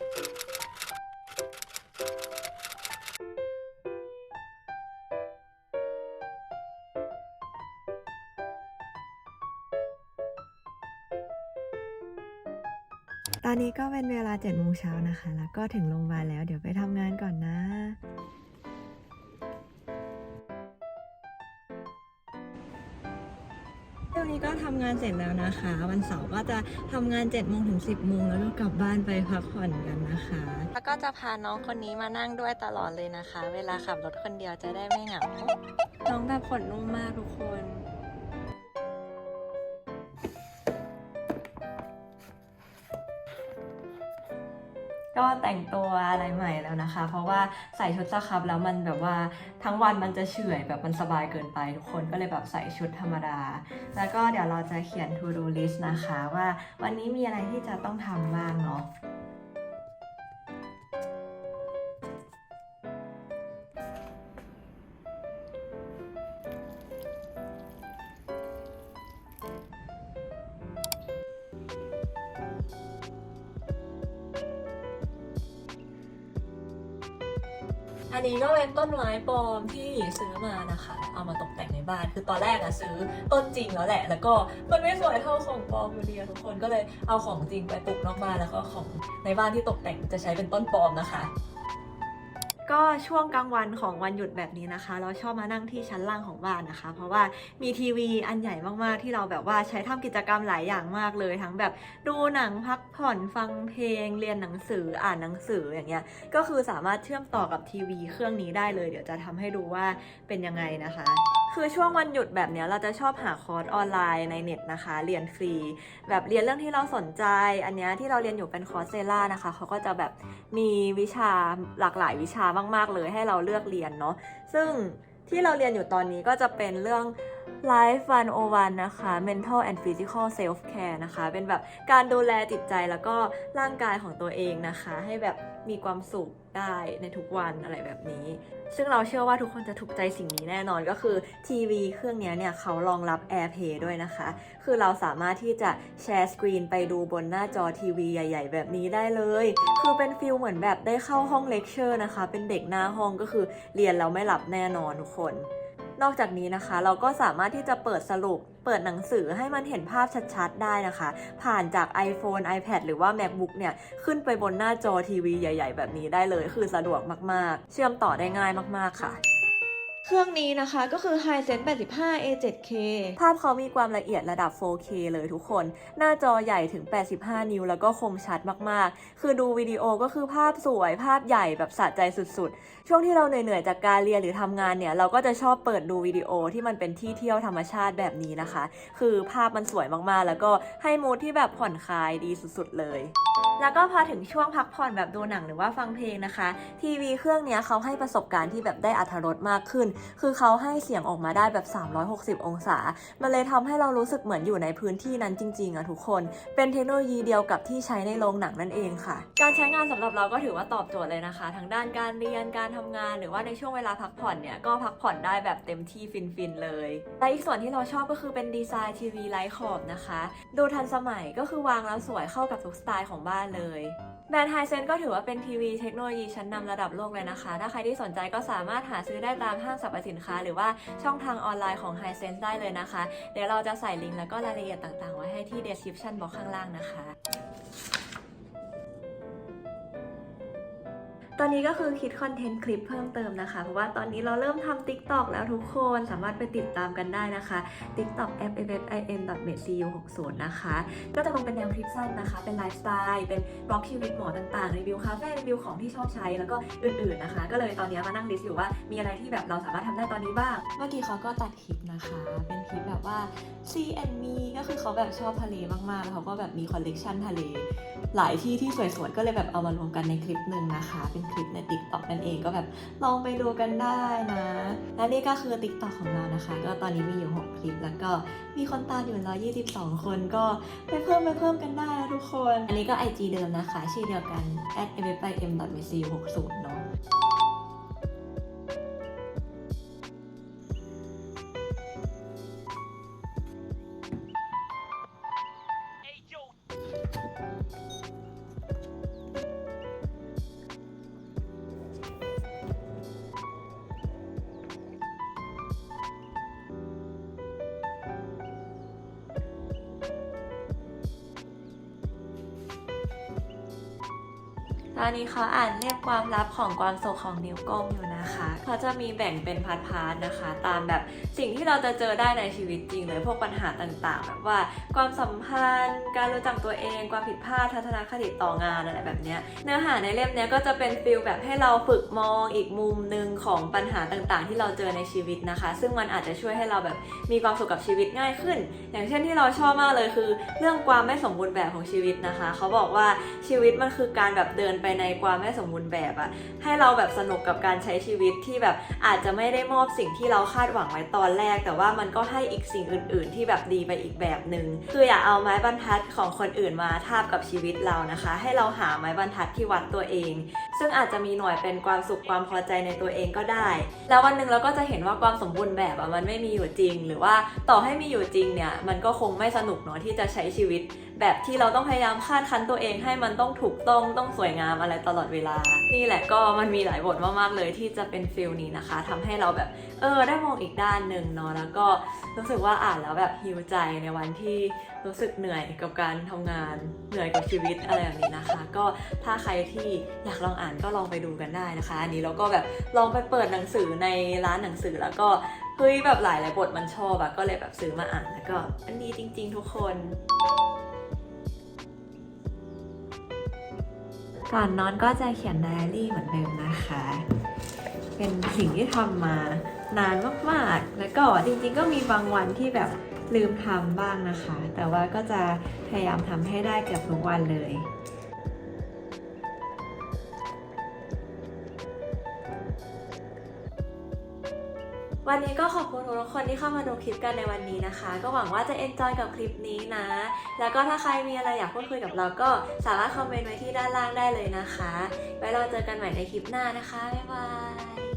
ตอนนี้ก็เป็นเวลา7จ็ดโมงเช้านะคะ แล้วก็ถึงโรงพยาบาลแล้ว เดี๋ยวไปทำงานก่อนนะ ก็ทำงานเสร็จแล้วนะคะ วันเสาร์ก็จะทำงาน7จ็ดโมงถึง10บโมงแล้วก็กลับบ้านไปพักผ่อนกันนะคะ แล้วก็จะพาน้องคนนี้มานั่งด้วยตลอดเลยนะคะ เวลาขับรถคนเดียวจะได้ไม่เหงา น้องแบบขนนุ่มมากทุกคน ก็แต่งตัวอะไรใหม่แล้วนะคะ เพราะว่าใส่ชุดสครับแล้วมันแบบว่าทั้งวันมันจะเฉื่อยแบบมันสบายเกินไปทุกคนก็เลยแบบใส่ชุดธรรมดา แล้วก็เดี๋ยวเราจะเขียน to do list นะคะ ว่าวันนี้มีอะไรที่จะต้องทำบ้างเนาะ อันนี้ก็เป็นต้นไม้ปลอมที่ซื้อมานะคะ เอามาตกแต่งในบ้าน คือตอนแรกอะซื้อต้นจริงแล้วแหละ แล้วก็มันไม่สวยเท่าของปลอมอยู่ดีทุกคนก็เลยเอาของจริงไปปลูกนอกบ้านแล้วก็ของในบ้านที่ตกแต่งจะใช้เป็นต้นปลอมนะคะ ก็ช่วงกลางวันของวันหยุดแบบนี้นะคะ เราชอบมานั่งที่ชั้นล่างของบ้านนะคะ เพราะว่ามีทีวีอันใหญ่มากๆ ที่เราแบบว่าใช้ทำกิจกรรมหลายอย่างมากเลย ทั้งแบบดูหนังพักผ่อนฟังเพลง เรียนหนังสืออ่านหนังสืออย่างเงี้ยก็คือสามารถเชื่อมต่อกับทีวีเครื่องนี้ได้เลย เดี๋ยวจะทำให้ดูว่าเป็นยังไงนะคะ คือช่วงวันหยุดแบบนี้เราจะชอบหาคอร์สออนไลน์ในเน็ตนะคะ เรียนฟรี แบบเรียนเรื่องที่เราสนใจ อันนี้ที่เราเรียนอยู่เป็นคอร์สเซล่านะคะเขาก็จะแบบมีวิชาหลากหลายวิชามาก ๆ เลยให้เราเลือกเรียนเนาะซึ่งที่เราเรียนอยู่ตอนนี้ก็จะเป็นเรื่อง Life 101 นะคะ Mental and Physical Self Care นะคะ เป็นแบบการดูแลจิตใจแล้วก็ร่างกายของตัวเองนะคะ ให้แบบมีความสุขได้ในทุกวันอะไรแบบนี้ ซึ่งเราเชื่อว่าทุกคนจะถูกใจสิ่งนี้แน่นอนก็คือทีวีเครื่องนี้เนี่ยเขารองรับ AirPlay ด้วยนะคะ คือเราสามารถที่จะแชร์สกรีนไปดูบนหน้าจอทีวีใหญ่ ๆ แบบนี้ได้เลย คือเป็นฟิลเหมือนแบบได้เข้าห้องเลคเชอร์นะคะ เป็นเด็กหน้าห้องก็คือเรียนแล้วไม่หลับแน่นอนทุกคน นอกจากนี้นะคะ เราก็สามารถที่จะเปิดสรุป เปิดหนังสือให้มันเห็นภาพชัดๆ ได้นะคะ ผ่านจาก iPhone iPad หรือว่า MacBook เนี่ย ขึ้นไปบนหน้าจอทีวีใหญ่ ๆ แบบนี้ได้เลย คือสะดวกมากๆ เชื่อมต่อได้ง่ายมากๆค่ะ เครื่องนี้นะคะก็คือ Hisense 85 A7K ภาพเขามีความละเอียดระดับ 4K เลยทุกคน หน้าจอใหญ่ถึง 85 นิ้ว แล้วก็คมชัดมากๆ คือดูวิดีโอก็คือภาพสวยภาพใหญ่แบบสะใจสุดๆ ช่วงที่เราเหนื่อยๆ จากการเรียนหรือทำงานเนี่ย เราก็จะชอบเปิดดูวิดีโอที่มันเป็นที่เที่ยวธรรมชาติแบบนี้นะคะ คือภาพมันสวยมากๆ แล้วก็ให้มูดที่แบบผ่อนคลายดีสุดๆเลย แล้วก็พอถึงช่วงพักผ่อนแบบดูหนังหรือว่าฟังเพลงนะคะ ทีวีเครื่องนี้เขาให้ประสบการณ์ที่แบบได้อัธรสมากขึ้น คือเขาให้เสียงออกมาได้แบบ 360 องศา มันเลยทำให้เรารู้สึกเหมือนอยู่ในพื้นที่นั้นจริงๆอะทุกคน เป็นเทคโนโลยีเดียวกับที่ใช้ในโรงหนังนั่นเองค่ะ การใช้งานสำหรับเราก็ถือว่าตอบโจทย์เลยนะคะ ทั้งด้านการเรียน การทำงาน หรือว่าในช่วงเวลาพักผ่อนเนี่ย ก็พักผ่อนได้แบบเต็มที่ฟินๆเลย และอีกส่วนที่เราชอบก็คือเป็นดีไซน์ทีวีไร้ขอบนะคะ ดูทันสมัยก็คือวางแล้วสวยเข้ากับทุกสไตล์ของบ้านเลย แบรนด์ไฮเซนก็ถือว่าเป็นทีวีเทคโนโลยีชั้นนำระดับโลกเลยนะคะ ถ้าใครที่สนใจก็สามารถหาซื้อได้ตามห้างสรรพสินค้า หรือว่าช่องทางออนไลน์ของ h i s e n s e ได้เลยนะคะ เดี๋ยวเราจะใส่ลิงก์แล้วก็รายละเอียดต่างๆ ไว้ให้ที่ description box ข้างล่างนะคะ ตอนนี้ก็คือคิดคอนเทนต์คลิปเพิ่มเติมนะคะ เพราะว่าตอนนี้เราเริ่มทำ TikTok แล้วทุกคนสามารถไปติดตามกันได้นะคะ TikTok f f f i n m e d c u 6 0นะคะ ก็จะลงเป็นแนวคลิปสั้นนะคะ เป็นไลฟ์สไตล์ เป็นบล็อกชีวิตหมอต่างๆ รีวิวคาเฟ่ รีวิวของที่ชอบใช้ แล้วก็อื่นๆนะคะ ก็เลยตอนนี้มานั่งลิสต์อยู่ว่ามีอะไรที่แบบเราสามารถทำได้ตอนนี้บ้าง เมื่อกี้เขาก็ตัดคลิปนะคะ เป็นคลิปแบบว่า C and me ก็คือเขาแบบชอบทะเลมากๆแล้วเขาก็แบบมีคอลเลกชันทะเล หลายที่ที่สวยๆ ก็เลยแบบเอามารวมกันในคลิปหนึ่งนะคะ เป็นคลิปใน TikTok นั่นเองก็แบบลองไปดูกันได้นะ และนี่ก็คือ TikTok ของเรานะคะ ก็ตอนนี้มีอยู่ 6 คลิป แล้วก็มีคนตามอยู่122คนก็ไปเพิ่มไปเพิ่มกันได้นะทุกคน อันนี้ก็ IG เดิมนะคะ ชื่อเดียวกัน at m f i m m c 6 0เนาะ ตอนนี้เขาอ่านเรียบความลับของความสุขของนิ้วก้มอยู่นะคะเขาจะมีแบ่งเป็นพาร์ทๆนะคะ ตามแบบสิ่งที่เราจะเจอได้ในชีวิตจริงเลยพวกปัญหาต่างๆ แบบว่าความสัมพันธ์ การรู้จักตัวเอง ความผิดพลาดทัศนคติต่องานอะไรแบบเนี้ยเนื้อหาในเล่มเนี้ยก็จะเป็นฟิลแบบให้เราฝึกมองอีกมุมหนึ่งของปัญหาต่างๆ ที่เราเจอในชีวิตนะคะ ซึ่งมันอาจจะช่วยให้เราแบบมีความสุขกับชีวิตง่ายขึ้น อย่างเช่นที่เราชอบมากเลยคือ เรื่องความไม่สมบูรณ์แบบของชีวิตนะคะ เขาบอกว่าชีวิตมันคือการแบบเดินไปในความไม่สมบูรณ์แบบอะให้เราแบบสนุกกับการใช้ชีวิตที่แบบอาจจะไม่ได้มอบสิ่งที่เราคาดหวังไว้ตอนแรก แต่ว่ามันก็ให้อีกสิ่งอื่น ๆ ที่แบบดีไปอีกแบบหนึ่งคืออย่าเอาไม้บรรทัดของคนอื่นมาทาบกับชีวิตเรานะคะ ให้เราหาไม้บรรทัดที่วัดตัวเอง ซึ่งอาจจะมีหน่วยเป็นความสุขความพอใจในตัวเองก็ได้ แล้ววันหนึ่งเราก็จะเห็นว่าความสมบูรณ์แบบอะมันไม่มีอยู่จริง หรือว่าต่อให้มีอยู่จริงเนี่ยมันก็คงไม่สนุกเนาะที่จะใช้ชีวิต แบบที่เราต้องพยายามคาดคันตัวเองให้มันต้องถูกต้องต้องสวยงามอะไรตลอดเวลา นี่แหละก็มันมีหลายบทมากๆเลยที่จะเป็นฟิลนี้นะคะทำให้เราแบบเออได้มองอีกด้านหนึ่งเนาะแล้วก็รู้สึกว่าอ่านแล้วแบบฮิวใจในวันที่รู้สึกเหนื่อยกับการทำงานเหนื่อยกับชีวิตอะไรแบบนี้นะคะ ก็ถ้าใครที่อยากลองอ่านก็ลองไปดูกันได้นะคะ อันนี้เราก็แบบลองไปเปิดหนังสือในร้านหนังสือแล้วก็เฮ้ยแบบหลายหลายบทมันชอบอะก็เลยแบบซื้อมาอ่านแล้วก็อันดีจริง ๆ ทุกคน ก่อนนอนก็จะเขียนไดอารี่เหมือนเดิมนะคะ เป็นสิ่งที่ทำมานานมากๆ แล้วก็จริงๆก็มีบางวันที่แบบลืมทำบ้างนะคะ แต่ว่าก็จะพยายามทำให้ได้เกือบทุกวันเลย วันนี้ก็ขอบคุณทุกคนที่เข้ามาดูคลิปกันในวันนี้นะคะ ก็หวังว่าจะเอนจอยกับคลิปนี้นะ แล้วก็ถ้าใครมีอะไรอยากพูดคุยกับเราก็สามารถคอมเมนต์ไว้ที่ด้านล่างได้เลยนะคะ ไว้เราเจอกันใหม่ในคลิปหน้านะคะ บ๊ายบาย